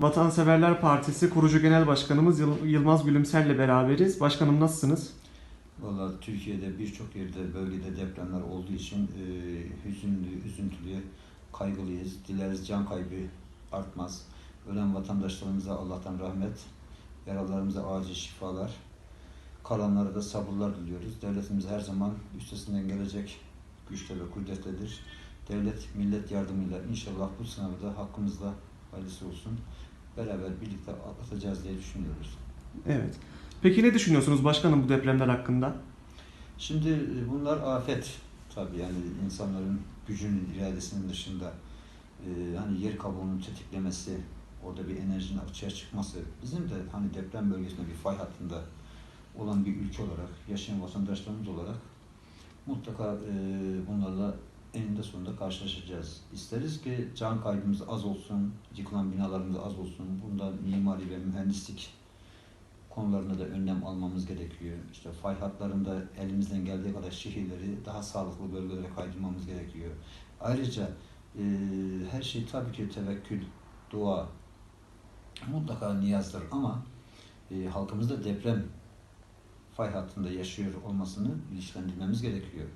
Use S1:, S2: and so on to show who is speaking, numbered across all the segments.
S1: Vatanseverler Partisi kurucu genel başkanımız Yıl- Yılmaz Gülümser'le beraberiz. Başkanım nasılsınız?
S2: Valla Türkiye'de birçok yerde bölgede depremler olduğu için e, hüzünlü, üzüntülü, kaygılıyız. Dileriz can kaybı artmaz. Ölen vatandaşlarımıza Allah'tan rahmet, yaralarımıza acil şifalar, kalanlara da sabırlar diliyoruz. Devletimiz her zaman üstesinden gelecek güçte ve kudretlidir. Devlet millet yardımıyla inşallah bu sınavı da hakkımızda hayırlısı olsun. Beraber birlikte atlatacağız diye düşünüyoruz.
S1: Evet. Peki ne düşünüyorsunuz başkanım bu depremler hakkında?
S2: Şimdi e, bunlar afet tabii yani insanların gücünün iradesinin dışında e, hani yer kabuğunun tetiklemesi, orada bir enerjinin açığa çıkması bizim de hani deprem bölgesinde bir fay hattında olan bir ülke olarak yaşayan vatandaşlarımız olarak mutlaka e, bunlarla eninde sonunda karşılaşacağız. İsteriz ki can kaybımız az olsun, yıkılan binalarımız az olsun. Bunda mimari ve mühendislik konularında da önlem almamız gerekiyor. İşte fay hatlarında elimizden geldiği kadar şehirleri daha sağlıklı bölgelere kaydırmamız gerekiyor. Ayrıca e, her şey tabii ki tevekkül, dua, mutlaka niyazdır ama e, halkımızda deprem fay hattında yaşıyor olmasını bilinçlendirmemiz gerekiyor.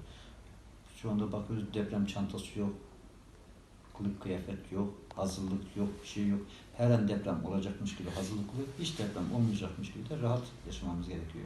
S2: Şu anda bakıyoruz deprem çantası yok, kılık kıyafet yok, hazırlık yok, bir şey yok. Her an deprem olacakmış gibi hazırlıklı, hiç deprem olmayacakmış gibi de rahat yaşamamız gerekiyor.